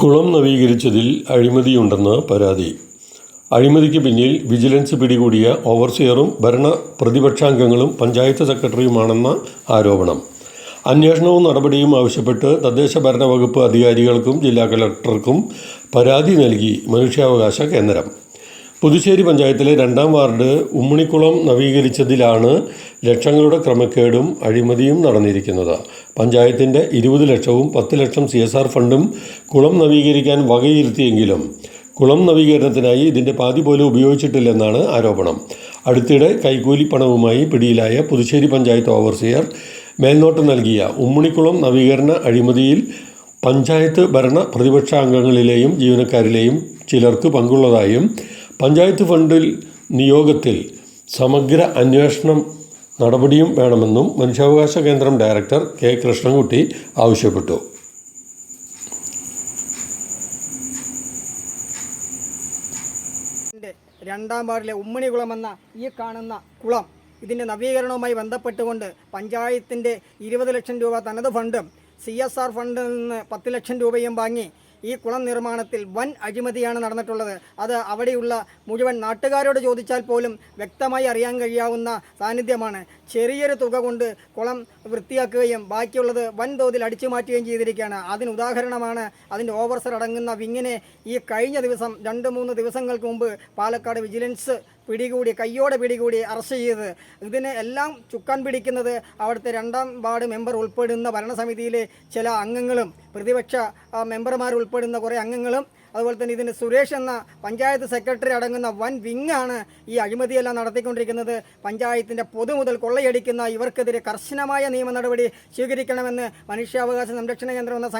കുളം നവീകരിച്ചതിൽ അഴിമതിയുണ്ടെന്ന് പരാതി. അഴിമതിക്ക് പിന്നിൽ വിജിലൻസ് പിടികൂടിയ ഓവർസിയറും ഭരണ പ്രതിപക്ഷാംഗങ്ങളും പഞ്ചായത്ത് സെക്രട്ടറിയുമാണെന്ന ആരോപണം. അന്വേഷണവും നടപടിയും ആവശ്യപ്പെട്ട് തദ്ദേശ ഭരണ വകുപ്പ് അധികാരികൾക്കും ജില്ലാ കളക്ടർക്കും പരാതി നൽകി മനുഷ്യാവകാശ കേന്ദ്രം. പുതുശ്ശേരി പഞ്ചായത്തിലെ രണ്ടാം വാർഡ് ഉമ്മണിക്കുളം നവീകരിച്ചതിലാണ് ലക്ഷങ്ങളുടെ ക്രമക്കേടും അഴിമതിയും നടന്നിരിക്കുന്നത്. പഞ്ചായത്തിന്റെ ഇരുപത് ലക്ഷവും പത്ത് ലക്ഷം സി എസ് ആർ ഫണ്ടും കുളം നവീകരിക്കാൻ വകയിരുത്തിയെങ്കിലും കുളം നവീകരണത്തിനായി ഇതിന്റെ പാതി പോലും ഉപയോഗിച്ചിട്ടില്ലെന്നാണ് ആരോപണം. അടുത്തിടെ കൈക്കൂലി പണവുമായി പിടിയിലായ പുതുശ്ശേരി പഞ്ചായത്ത് ഓവർസിയർ മേൽനോട്ടം നൽകിയ ഉമ്മണിക്കുളം നവീകരണ അഴിമതിയിൽ പഞ്ചായത്ത് ഭരണ പ്രതിപക്ഷ അംഗങ്ങളിലെയും ജീവനക്കാരിലെയും ചിലർക്ക് പങ്കുള്ളതായും പഞ്ചായത്ത് ഫണ്ടിൽ നിയോഗത്തിൽ സമഗ്ര അന്വേഷണം നടപടിയും വേണമെന്നും മനുഷ്യാവകാശ കേന്ദ്രം ഡയറക്ടർ കെ കൃഷ്ണൻകുട്ടി ആവശ്യപ്പെട്ടു. രണ്ടാം വാർഡിലെ ഉമ്മണികുളം എന്ന ഈ കാണുന്ന കുളം ഇതിന്റെ നവീകരണവുമായി ബന്ധപ്പെട്ടുകൊണ്ട് പഞ്ചായത്തിന്റെ ഇരുപത് ലക്ഷം രൂപ തനത് ഫണ്ടും സി എസ് ആർ ഫണ്ടിൽ നിന്ന് പത്ത് ലക്ഷം രൂപയും വാങ്ങി ഈ കുളം നിർമ്മാണത്തിൽ വൻ അഴിമതിയാണ് നടന്നിട്ടുള്ളത്. അത് അവിടെയുള്ള മുഴുവൻ നാട്ടുകാരോട് ചോദിച്ചാൽ പോലും വ്യക്തമായി അറിയാൻ കഴിയാവുന്ന സാന്നിധ്യമാണ്. ചെറിയൊരു തുക കൊണ്ട് കുളം വൃത്തിയാക്കുകയും ബാക്കിയുള്ളത് വൻതോതിൽ അടിച്ചു മാറ്റുകയും ചെയ്തിരിക്കുകയാണ്. അതിന് ഉദാഹരണമാണ് അതിന്റെ ഓവർസർ അടങ്ങുന്ന വിങ്ങിനെ ഈ കഴിഞ്ഞ ദിവസം രണ്ട് മൂന്ന് ദിവസങ്ങൾക്ക് മുമ്പ് പാലക്കാട് വിജിലൻസ് പിടികൂടി കയ്യോടെ പിടികൂടി അറസ്റ്റ് ചെയ്ത് ഇതിനെ എല്ലാം ചുക്കാൻ പിടിക്കുന്നത് അവിടുത്തെ രണ്ടാം വാർഡ് മെമ്പർ ഉൾപ്പെടുന്ന ഭരണസമിതിയിലെ ചില അംഗങ്ങളും പ്രതിപക്ഷ മെമ്പർമാർ ഉൾപ്പെടുന്ന കുറേ അംഗങ്ങളും അതുപോലെ തന്നെ ഇതിന് സുരേഷ് എന്ന പഞ്ചായത്ത് സെക്രട്ടറി അടങ്ങുന്ന വൻ വിങ്ങാണ് ഈ അഴിമതിയെല്ലാം നടത്തിക്കൊണ്ടിരിക്കുന്നത്. പഞ്ചായത്തിന്റെ പൊതുമുതൽ കൊള്ളയടിക്കുന്ന ഇവർക്കെതിരെ കർശനമായ നിയമ നടപടി സ്വീകരിക്കണമെന്ന് മനുഷ്യാവകാശ സംരക്ഷണ കേന്ദ്രം എന്ന